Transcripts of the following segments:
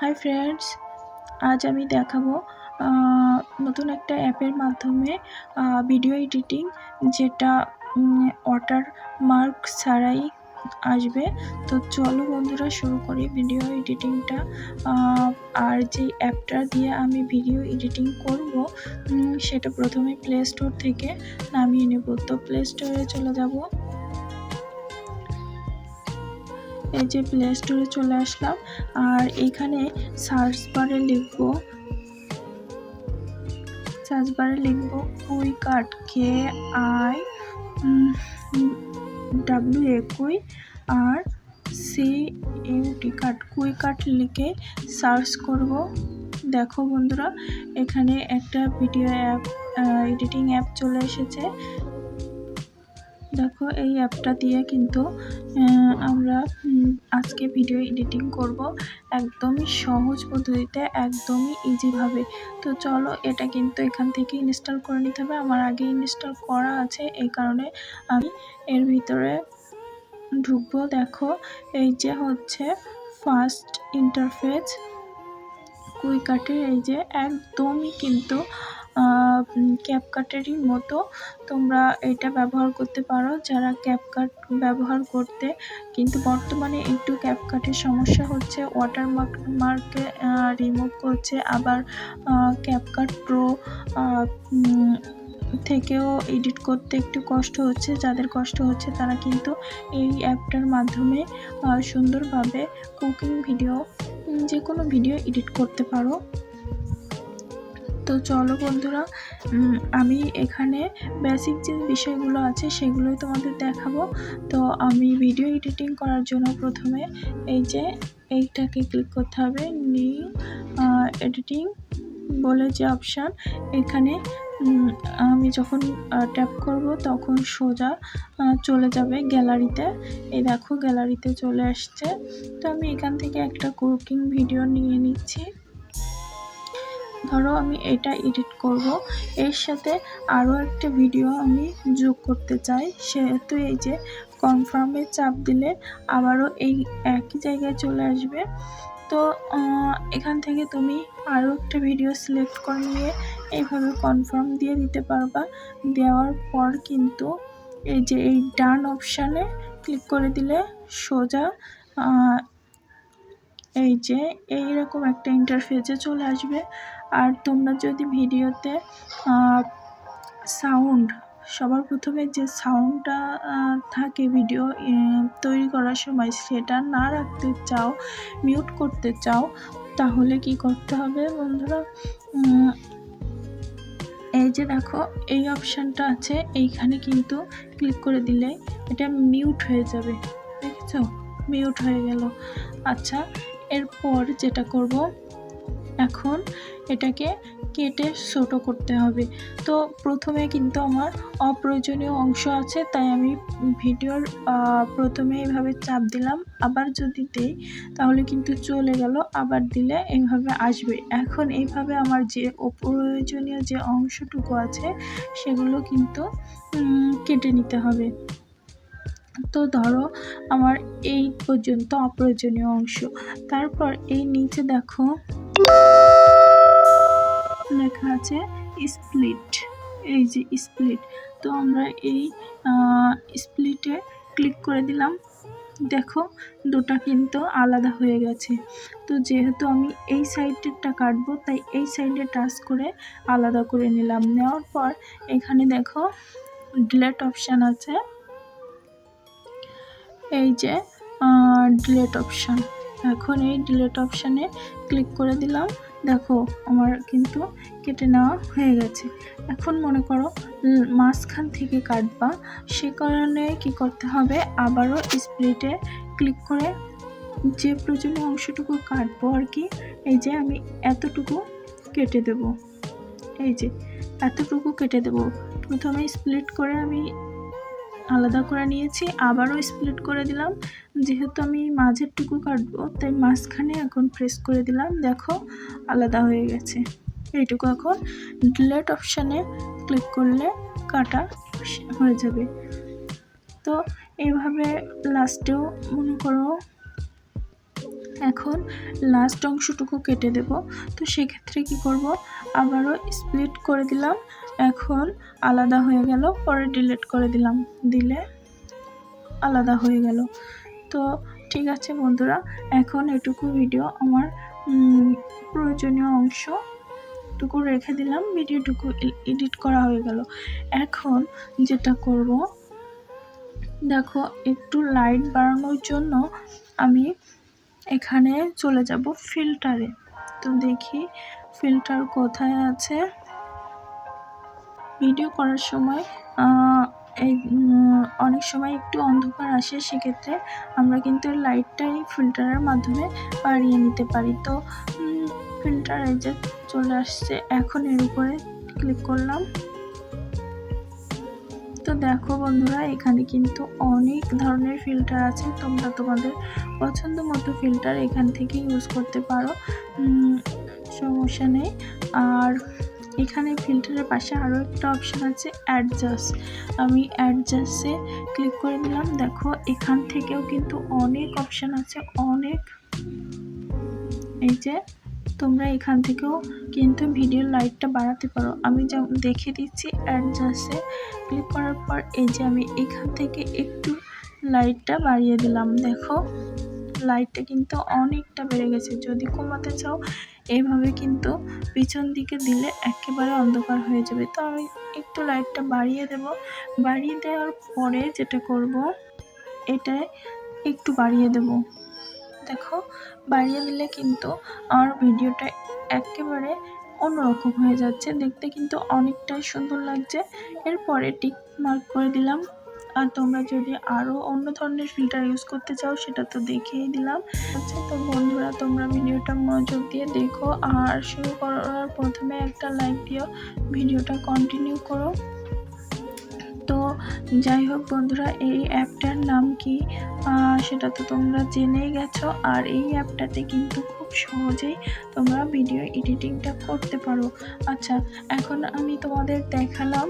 Hi friends আজ আমি দেখাবো নতুন একটা অ্যাপের মাধ্যমে ভিডিও এডিটিং যেটা ওয়াটার মার্ক ছাড়াই আসবে। তো চলো বন্ধুরা শুরু করি ভিডিও এডিটিংটা আর যে অ্যাপটা দিয়ে আমি ভিডিও এডিটিং করব সেটা প্রথমে প্লে স্টোর থেকে নামিয়ে নেব। তো প্লে স্টোরে চলে যাব। এই যে প্লে স্টোরে চলে আসলাম। আর এখানে সার্চ বারে লিখব সার্চ বারে লিখব কুই কাট কে আই ডাব্লিউ এ কুই, আর সি ইউটি কাট কুই কাট লিখে সার্চ করব। দেখো বন্ধুরা, এখানে একটা ভিডিও অ্যাপ এডিটিং অ্যাপ চলে এসেছে। দেখো, এই অ্যাপটা দিয়ে কিন্তু আমরা আজকে ভিডিও এডিটিং করব একদমই সহজ পদ্ধতিতে, একদমই ইজিভাবে তো চলো, এটা কিন্তু এখান থেকে ইনস্টল করে নিতে হবে। আমার আগে ইনস্টল করা আছে, এই কারণে আমি এর ভিতরে ঢুকবো। দেখো, এই যে হচ্ছে ফার্স্ট ইন্টারফেস কুইকাটের এই যে একদমই কিন্তু ক্যাপকাটেরই মতো তোমরা এটা ব্যবহার করতে পারো। যারা ক্যাপকাট ব্যবহার করতে, কিন্তু বর্তমানে একটু ক্যাপকাটের সমস্যা হচ্ছে ওয়াটার মার্ক মার্কে রিমুভ করছে। আবার ক্যাপকাট প্রো থেকেও এডিট করতে একটু কষ্ট হচ্ছে। যাদের কষ্ট হচ্ছে তারা কিন্তু এই অ্যাপটার মাধ্যমে সুন্দরভাবে কুকিং ভিডিও যে কোনো ভিডিও এডিট করতে পারো। তো চলো বন্ধুরা আমি এখানে বেসিক যে বিষয়গুলো আছে সেগুলোই তোমাদের দেখাবো। তো আমি ভিডিও এডিটিং করার জন্য প্রথমে এই যে এইটাকে ক্লিক করতে হবে নিউ এডিটিং বলে যে অপশান এখানে আমি যখন ট্যাপ করব তখন সোজা চলে যাবে গ্যালারিতে এই দেখো গ্যালারিতে চলে আসছে। তো আমি এখান থেকে একটা কুকিং ভিডিও নিয়ে নিচ্ছি। ধরো আমি এটা এডিট করব। এর সাথে আরও একটা ভিডিও আমি যোগ করতে চাই, সেহেতু এই যে কনফার্মে চাপ দিলে আবারও এই একই জায়গায় চলে আসবে। তো এখান থেকে তুমি আরও একটা ভিডিও সিলেক্ট করে নিয়ে এইভাবে কনফার্ম দিয়ে দিতে পারবা। দেওয়ার পর কিন্তু এই যে এই ডান অপশানে ক্লিক করে দিলে সোজা এই যে এইরকম একটা ইন্টারফেসে চলে আসবে। আর তোমরা যদি ভিডিওতে সাউন্ড সবার প্রথমে যে সাউন্ডটা থাকে ভিডিও তৈরি করার সময় সেটা না রাখতে চাও মিউট করতে চাও, তাহলে কি করতে হবে বন্ধুরা? এই যে দেখো, এই অপশানটা আছে, এইখানে কিন্তু ক্লিক করে দিলে এটা মিউট হয়ে যাবে, দেখেছ? মিউট হয়ে গেল। আচ্ছা এরপর যেটা করব, এখন এটাকে কেটে ছোটো করতে হবে। তো প্রথমে কিন্তু আমার অপ্রয়োজনীয় অংশ আছে, তাই আমি ভিডিওর প্রথমে এইভাবে চাপ দিলাম। আবার যদি দেই, তাহলে কিন্তু চলে গেল, আবার দিলে এইভাবে আসবে। এখন এইভাবে আমার যে অপ্রয়োজনীয় যে অংশটুকু আছে, সেগুলো কিন্তু কেটে নিতে হবে। তো ধরো আমার এই পর্যন্ত অপ্রয়োজনীয় অংশ। তারপর এই নিচে দেখো। লেখা আছে স্প্লিট এই যে স্প্লিট তো আমরা এই স্প্লিটে ক্লিক করে দিলাম। দেখো, দুটা কিন্তু আলাদা হয়ে গেছে। তো যেহেতু আমি এই সাইডেরটা কাটবো, তাই এই সাইডে টাচ করে আলাদা করে নিলাম। নেওয়ার পর এখানে দেখো ডিলেট অপশান আছে। এই যে ডিলেট অপশান এখন এই ডিলেট অপশানে ক্লিক করে দিলাম। দেখো, আমার কিন্তু কেটে নেওয়া হয়ে গেছে। এখন মনে করো মাঝখান থেকে কাটবা। সে কারণে কি করতে হবে? আবারও স্প্লিটে ক্লিক করে যে প্রয়োজনীয় অংশটুকু কাটবো আর কি, এই যে আমি এতটুকু কেটে দেব। এই যে, এতটুকু কেটে দেব। প্রথমে স্প্লিট করে আমি আলাদা করে নিয়েছি, আবারও স্প্লিট করে দিলাম। যেহেতু আমি মাঝেরটুকু কাটবো, তাই মাঝখানে এখন প্রেস করে দিলাম। দেখো, আলাদা হয়ে গেছে। এইটুকু এখন ডিলেট অপশানে ক্লিক করলে কাটা হয়ে যাবে। তো এইভাবে লাস্টেও মনে করো এখন লাস্ট অংশটুকু কেটে দেব। তো সেক্ষেত্রে কি করব? আবারও স্প্লিট করে দিলাম। এখন আলাদা হয়ে গেল, পরে ডিলিট করে দিলাম। দিলে আলাদা হয়ে গেল। তো ঠিক আছে বন্ধুরা, এখন এটুকু ভিডিও আমার প্রয়োজনীয় অংশ টুকু রেখে দিলাম। ভিডিওটুকু এডিট করা হয়ে গেল। এখন যেটা করব, দেখো একটু লাইট বাড়ানোর জন্য আমি এখানে চলে যাব ফিল্টারে। তো দেখি ফিল্টার কোথায় আছে। ভিডিও করার সময় এই অনেক সময় একটু অন্ধকার আসে, সেক্ষেত্রে আমরা কিন্তু লাইটটা এই ফিল্টারের মাধ্যমে বাড়িয়ে নিতে পারি। তো ফিল্টার এই যে চলে আসছে, এখন এর উপরে ক্লিক করলাম। তো দেখো বন্ধুরা, এখানে কিন্তু অনেক ধরনের ফিল্টার আছে। তোমরা তোমাদের পছন্দ মতো ফিল্টার এখান থেকে ইউজ করতে পারো। সমস্যা নেই। আর এখানে ফিল্টারের পাশে আরও একটা অপশান আছে অ্যাডজাস্ট আমি অ্যাডজাস্টে ক্লিক করে দিলাম দেখো, এখান থেকেও কিন্তু অনেক অপশান আছে, অনেক। এই যে তোমরা এখান থেকেও কিন্তু ভিডিওর লাইটটা বাড়াতে পারো। আমি যেমন দেখে দিচ্ছি অ্যাডজাস্টে ক্লিক করার পর এই যে আমি এখান থেকে একটু লাইটটা বাড়িয়ে দিলাম। দেখো, লাইটটা কিন্তু অনেকটা বেড়ে গেছে। যদি কমাতে চাও এইভাবে কিন্তু পিছন দিকে দিলে একেবারে অন্ধকার হয়ে যাবে। তো আমি একটু লাইটটা বাড়িয়ে দেব। বাড়িয়ে দেওয়ার পরে যেটা করব, এটায় একটু বাড়িয়ে দেব। দেখো, বাড়িয়ে দিলে কিন্তু আমার ভিডিওটা একেবারে অন্যরকম হয়ে যাচ্ছে। দেখতে কিন্তু অনেকটাই সুন্দর লাগছে। এরপরে টিক মার্ক করে দিলাম। আর তোমরা যদি আরও অন্য ধরনের ফিল্টার ইউজ করতে চাও, সেটা তো দেখিয়ে দিলাম। আচ্ছা তো বন্ধুরা, তোমরা ভিডিওটা মনোযোগ দিয়ে দেখো। আর শুরু করার প্রথমে একটা লাইক দিও। ভিডিওটা কন্টিনিউ করো। তো যাই হোক বন্ধুরা, এই অ্যাপটার নাম কি? সেটা তো তোমরা জেনেই গেছো। আর এই অ্যাপটাতে কিন্তু খুব সহজেই তোমরা ভিডিও এডিটিংটা করতে পারো। আচ্ছা এখন আমি তোমাদের দেখালাম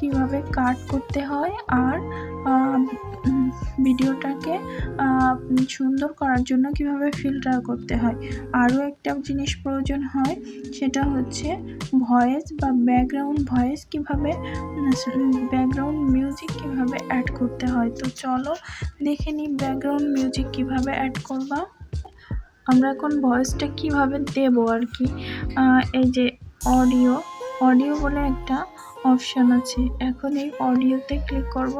কীভাবে কাট করতে হয় আর ভিডিওটাকে সুন্দর করার জন্য কীভাবে ফিল্টার করতে হয়। আরও একটা জিনিস প্রয়োজন হয়, সেটা হচ্ছে ভয়েস বা ব্যাকগ্রাউন্ড ভয়েস কীভাবে ব্যাকগ্রাউন্ড মিউজিক কীভাবে অ্যাড করতে হয়। তো চলো দেখে নিই ব্যাকগ্রাউন্ড মিউজিক কীভাবে অ্যাড করবা। আমরা এখন ভয়েসটা কীভাবে দেবো আর কি? এই যে অডিও অডিও বলে একটা অপশান আছে। এখন এই অডিওতে ক্লিক করব।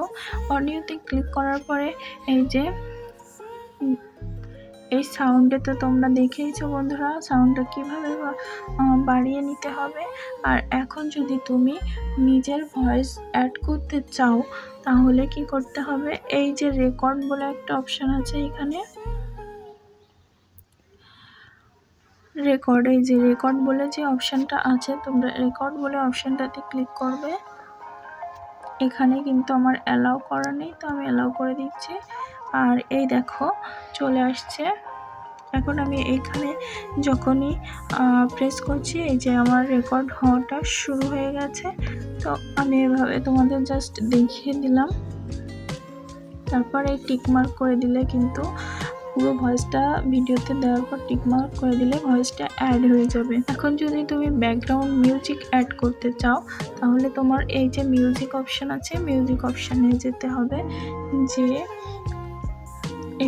অডিওতে ক্লিক করার পরে এই যে, এই সাউন্ডে তো তোমরা দেখেইছো বন্ধুরা, সাউন্ডটা কীভাবে বাড়িয়ে নিতে হবে। আর এখন যদি তুমি নিজের ভয়েস অ্যাড করতে চাও, তাহলে কি করতে হবে? এই যে রেকর্ড বলে একটা অপশান আছে এখানে। রেকর্ড এই যে রেকর্ড বলে যে অপশানটা আছে, তোমরা রেকর্ড বলে অপশানটাতে ক্লিক করবে। এখানে কিন্তু আমার অ্যালাউ করা নেই, তো আমি অ্যালাউ করে দিচ্ছি। আর এই দেখো, চলে আসছে। এখন আমি এখানে যখনই প্রেস করছি, এই যে আমার রেকর্ড হওয়াটা শুরু হয়ে গেছে। তো আমি এভাবে তোমাদের জাস্ট দেখিয়ে দিলাম। তারপরে টিক মার্ক করে দিলে কিন্তু পুরো ভয়েসটা ভিডিওতে দেওয়ার পর টিকমার্ক করে দিলে ভয়েসটা অ্যাড হয়ে যাবে। এখন যদি তুমি ব্যাকগ্রাউন্ড মিউজিক অ্যাড করতে চাও, তাহলে তোমার এই যে মিউজিক অপশান আছে মিউজিক অপশানে যেতে হবে যে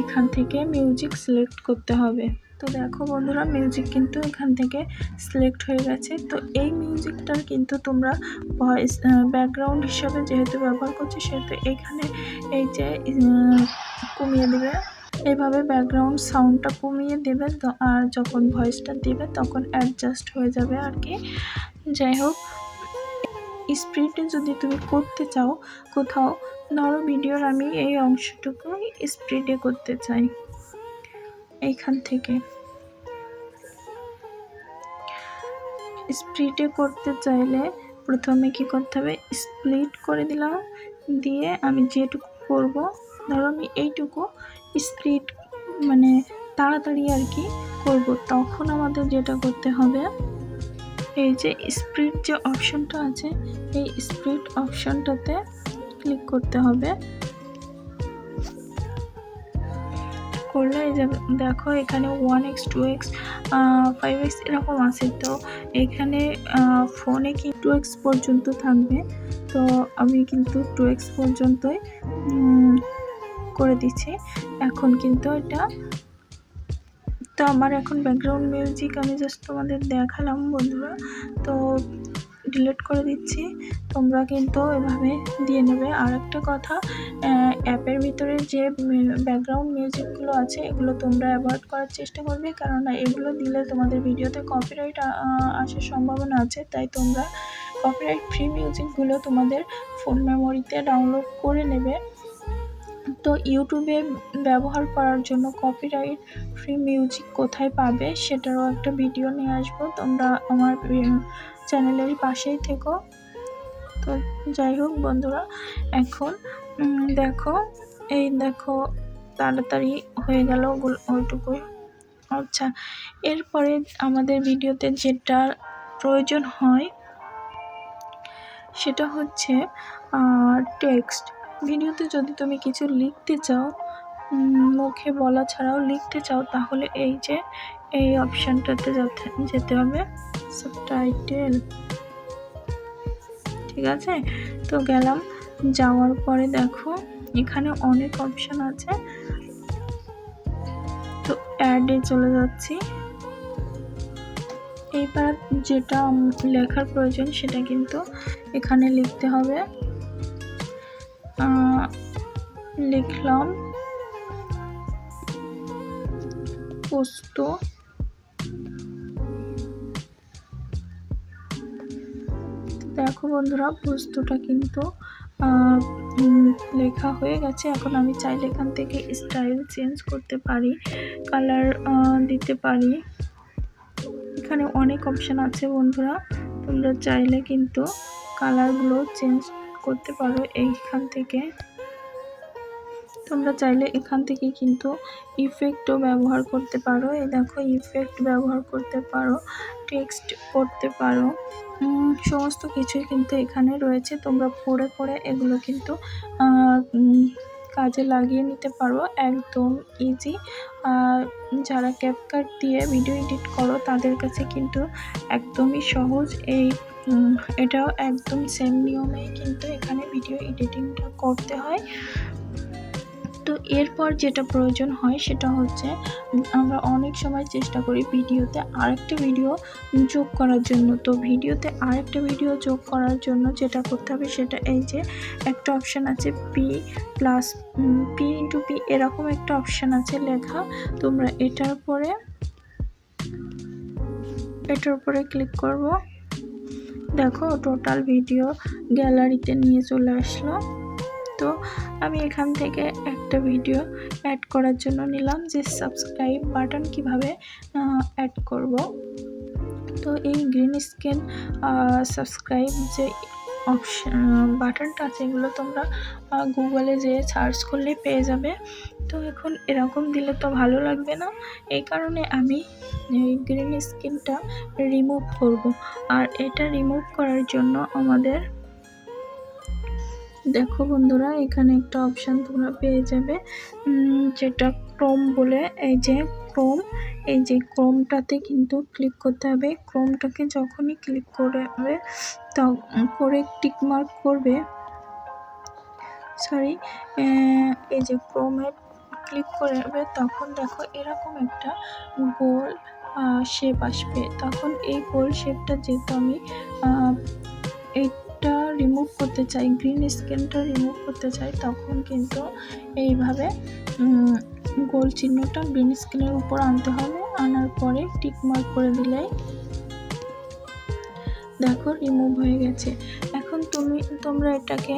এখান থেকে মিউজিক সিলেক্ট করতে হবে। তো দেখো বন্ধুরা মিউজিক কিন্তু এখান থেকে সিলেক্ট হয়ে গেছে। তো এই মিউজিকটার কিন্তু তোমরা ভয়েস ব্যাকগ্রাউন্ড হিসাবে যেহেতু ব্যবহার করছ, সেহেতু এখানে এই যে কমিয়ে দেবে। এইভাবে ব্যাকগ্রাউন্ড সাউন্ডটা কমিয়ে দেবে আর যখন ভয়েসটা দেবে তখন অ্যাডজাস্ট হয়ে যাবে আর কি। যাই হোক স্প্রিটে যদি তুমি করতে চাও, কোথাও ধরো ভিডিওর আমি এই অংশটুকু স্প্রিটে করতে চাই। এইখান থেকে। স্প্রিডে করতে চাইলে প্রথমে কি করতে হবে? স্প্লিট করে দিলাম। দিয়ে আমি যেটুকু করব, ধরো আমি এইটুকু স্প্লিট মানে তাড়াতাড়ি আর কি করব। তখন আমাদের যেটা করতে হবে, এই যে স্প্রিট যে অপশনটা আছে, এই স্প্রিট অপশনটাতে ক্লিক করতে হবে। করলে এই যে দেখো এখানে one x two x five x এরকম আছে। তো এখানে ফোনে কি টু এক্স পর্যন্ত থাকবে, তো আমি কিন্তু টু এক্স পর্যন্তই করে দিচ্ছি। এখন কিন্তু এটা তো আমার এখন ব্যাকগ্রাউন্ড মিউজিক আমি জাস্ট তোমাদের দেখালাম বন্ধুরা। তো ডিলিট করে দিচ্ছি। তোমরা কিন্তু এভাবে দিয়ে নেবে। আর একটা কথা অ্যাপের ভিতরে যে ব্যাকগ্রাউন্ড মিউজিকগুলো আছে, এগুলো তোমরা অ্যাভয়েড করার চেষ্টা করবে। কারণ এগুলো দিলে তোমাদের ভিডিওতে কপিরাইট আসার সম্ভাবনা আছে। তাই তোমরা কপিরাইট ফ্রি মিউজিকগুলো তোমাদের ফোন মেমোরিতে ডাউনলোড করে নেবে। তো ইউটিউবে ব্যবহার করার জন্য কপিরাইট ফ্রি মিউজিক কোথায় পাবে সেটারও একটা ভিডিও নিয়ে আসব। তোমরা আমার চ্যানেলের পাশেই থেকো। তো যাই হোক বন্ধুরা, এখন দেখো, এই দেখো, তাড়াতাড়ি হয়ে গেল ওগুলো- ওইটুকু আচ্ছা এরপরে আমাদের ভিডিওতে যেটা প্রয়োজন হয়, সেটা হচ্ছে টেক্সট ভিডিওতে যদি তুমি কিছু লিখতে চাও মুখে বলা ছাড়াও লিখতে চাও, তাহলে এই যে, এই অপশানটাতে যেতে যেতে হবে সাবটাইটেল ঠিক আছে? তো গেলাম, যাওয়ার পরে দেখো, এখানে অনেক অপশান আছে। তো অ্যাডে চলে যাচ্ছি। এইবার যেটা লেখার প্রয়োজন, সেটা কিন্তু এখানে লিখতে হবে। লিখলাম। পোস্ত। দেখো বন্ধুরা, পোস্তটা কিন্তু লেখা হয়ে গেছে। এখন আমি চাইলে এখান থেকে স্টাইল চেঞ্জ করতে পারি কালার দিতে পারি। এখানে অনেক অপশান আছে বন্ধুরা। তোমরা চাইলে কিন্তু কালারগুলো চেঞ্জ করতে পারো এইখান থেকে। তোমরা চাইলে এখান থেকে কিন্তু ইফেক্টও ব্যবহার করতে পারো। এই দেখো ইফেক্ট ব্যবহার করতে পারো টেক্সট করতে পারো। সমস্ত কিছুই কিন্তু এখানে রয়েছে। তোমরা পড়ে পড়ে এগুলো কিন্তু কাজে লাগিয়ে নিতে পারো। একদম ইজি যারা ক্যাপকাট দিয়ে ভিডিও এডিট করো, তাদের কাছে কিন্তু একদমই সহজ। এই এটাও একদম সেম নিয়মেই কিন্তু এখানে ভিডিও এডিটিংটা করতে হয়। তো এরপর যেটা প্রয়োজন হয় সেটা হচ্ছে আমরা অনেক সময় চেষ্টা করি ভিডিওতে আরেকটা ভিডিও যোগ করার জন্য। তো ভিডিওতে আরেকটা ভিডিও যোগ করার জন্য যেটা করতে হবে সেটা এই যে একটা অপশান আছে P plus P into P এরকম একটা অপশান আছে লেখা। তোমরা এটার পরে, এটার উপরে ক্লিক করব। দেখো টোটাল ভিডিও গ্যালারিতে নিয়ে চলে আসলো তো আমি এখান থেকে একটা ভিডিও অ্যাড করার জন্য নিলাম যে সাবস্ক্রাইব বাটন কীভাবে অ্যাড করব। তো এই গ্রিন স্ক্রিন সাবস্ক্রাইব যে অপশন বাটনটা আছে, এগুলো তোমরা গুগলে যেয়ে সার্চ করলে পেয়ে যাবে। তো এখন এরকম দিলে তো ভালো লাগবে না। এই কারণে আমি এই গ্রিন স্ক্রিনটা রিমুভ করব। আর এটা রিমুভ করার জন্য আমাদের দেখো বন্ধুরা এখানে একটা অপশান তোমরা পেয়ে যাবে। যেটা ক্রোম বলে এই যে ক্রোম এই যে ক্রোমটাতে কিন্তু ক্লিক করতে হবে। ক্রোমটাকে যখনই ক্লিক করবে ত- করে টিকমার্ক করবে সরি এই যে ক্রোমে ক্লিক করবে তখন দেখো এরকম একটা গোল শেপ আসবে। তখন এই গোল শেপটা যেহেতু আমি আহ, এইটা রিমুভ করতে চাই গ্রিন স্ক্রিনটা রিমুভ করতে চাই, তখন কিন্তু এইভাবে গোল চিহ্নটা গ্রিন স্ক্রিনের উপর আনতে হবে। আনার পরে টিক মার্ক করে দিলেই দেখো রিমুভ হয়ে গেছে। এখন তুমি, তোমরা এটাকে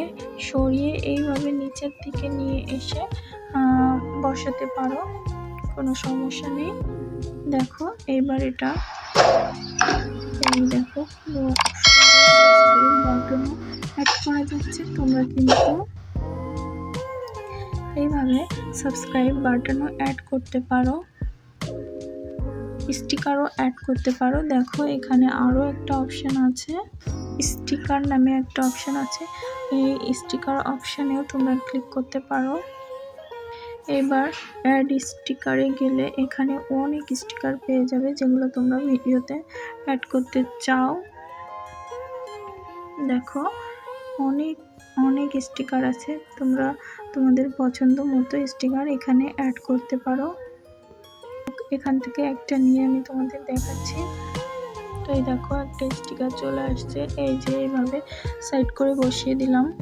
সরিয়ে এইভাবে নিচের দিকে নিয়ে এসে বসাতে পারো, কোনো সমস্যা নেই। দেখো এইবার এটা দেখো অ্যাড করা যাচ্ছে তোমরা কিন্তু এইভাবে সাবস্ক্রাইব বাটনও অ্যাড করতে পারো। স্টিকারও অ্যাড করতে পারো। দেখো, এখানে আরও একটা অপশান আছে। স্টিকার নামে একটা অপশান আছে। এই স্টিকার অপশানেও তোমরা ক্লিক করতে পারো। এবার অ্যাড স্টিকারে গেলে এখানে অনেক স্টিকার পেয়ে যাবে যেগুলো তোমরা ভিডিওতে অ্যাড করতে চাও। দেখো, অনেক অনেক স্টিকার আছে। তোমরা তোমাদের পছন্দ মতো স্টিকার এখানে অ্যাড করতে পারো। এখান থেকে একটা নিয়ে আমি তোমাদের দেখাচ্ছি। তো এই দেখো, একটা স্টিকার চলে আসছে। এই যে এইভাবে সাইড করে বসিয়ে দিলাম।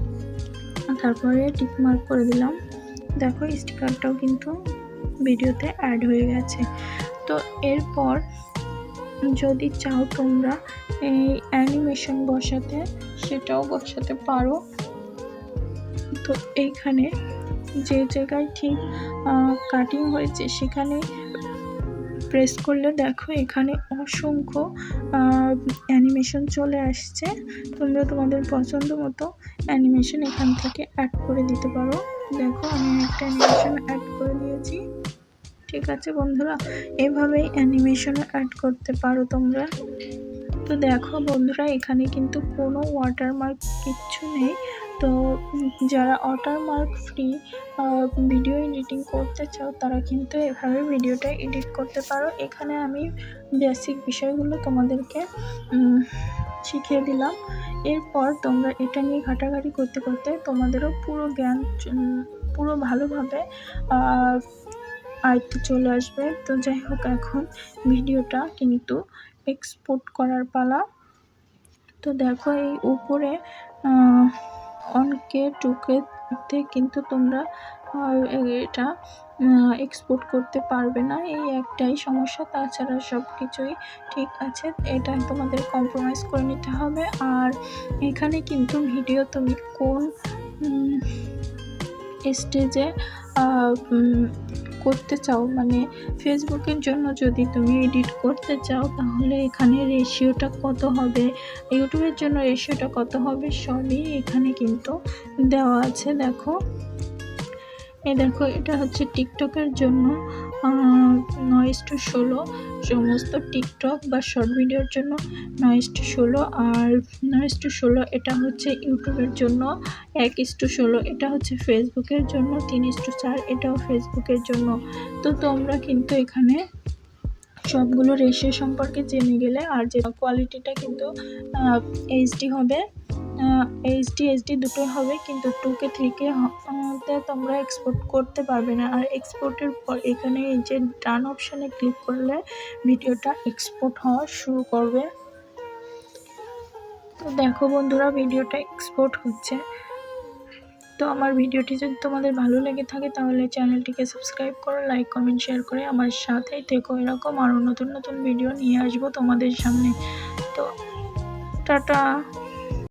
তারপরে টিক মার্ক করে দিলাম। দেখো স্টিকারটাও কিন্তু ভিডিওতে অ্যাড হয়ে গেছে। তো এরপর যদি চাও তোমরা এই অ্যানিমেশন বসাতে, সেটাও বসাতে পারো। তো এইখানে যে জায়গায় ঠিক কাটিং হয়েছে, সেখানে প্রেস করলে দেখো এখানে অসংখ্য অ্যানিমেশন চলে আসছে। তোমরা তোমাদের পছন্দ মতো অ্যানিমেশন এখান থেকে অ্যাড করে দিতে পারো। দেখো আমি একটা অ্যানিমেশন অ্যাড করে দিয়েছি। ঠিক আছে বন্ধুরা, এভাবেই অ্যানিমেশন অ্যাড করতে পারো তোমরা। তো দেখো বন্ধুরা, এখানে কিন্তু কোনো ওয়াটারমার্ক কিচ্ছু নেই। তো যারা ওয়াটারমার্ক ফ্রি ভিডিও এডিটিং করতে চাও, তারা কিন্তু এভাবে ভিডিওটা এডিট করতে পারো। এখানে আমি বেসিক বিষয়গুলো তোমাদেরকে শিখিয়ে দিলাম। এরপর তোমরা এটা নিয়ে ঘাটাঘাটি করতে করতে তোমাদেরও পুরো জ্ঞান পুরো ভালোভাবে আয়ত্তে চলে আসবে। তো যাই হোক, এখন ভিডিওটা কিন্তু এক্সপোর্ট করার পালা। তো দেখো এই উপরে অনকে টুকেতে কিন্তু তোমরা এটা এক্সপোর্ট করতে পারবে না। এই একটাই সমস্যা। তাছাড়া সব কিছুই ঠিক আছে। এটা তোমাদের কম্প্রোমাইজ করে নিতে হবে। আর এখানে কিন্তু ভিডিও তুমি কোন স্টেজে করতে চাও মানে ফেসবুকের জন্য যদি তুমি এডিট করতে চাও, তাহলে এখানে রেশিওটা কত হবে? ইউটিউবের জন্য রেশিওটা কত হবে? সবই এখানে কিন্তু দেওয়া আছে, দেখো। এই দেখো, এটা হচ্ছে টিকটকের জন্য। নয় টু ষোলো সমস্ত টিকটক বা শর্ট ভিডিওর জন্য নয় টু ষোলো আর নয় টু ষোলো এটা হচ্ছে ইউটিউবের জন্য, এক ইস টু ষোলো এটা হচ্ছে ফেসবুকের জন্য, তিন ইস টু চার এটাও ফেসবুকের জন্য। তো তোমরা কিন্তু এখানে সবগুলো রেশিও সম্পর্কে জেনে গেলে আর যে কোয়ালিটিটা কিন্তু এইচডি হবে এইচডি এইচডি দুটোই হবে, কিন্তু টু কে থ্রি কে তে তোমরা এক্সপোর্ট করতে পারবে না। আর এক্সপোর্টের পর এখানে এই যে ডান অপশানে ক্লিক করলে ভিডিওটা এক্সপোর্ট হওয়া শুরু করবে। তো দেখো বন্ধুরা, ভিডিওটা এক্সপোর্ট হচ্ছে। তো আমার ভিডিওটি যদি তোমাদের ভালো লেগে থাকে, তাহলে চ্যানেলটিকে সাবস্ক্রাইব করো লাইক কমেন্ট শেয়ার করে আমার সাথেই থেকো। এরকম আরও নতুন নতুন ভিডিও নিয়ে আসব তোমাদের সামনে। তো টাটা!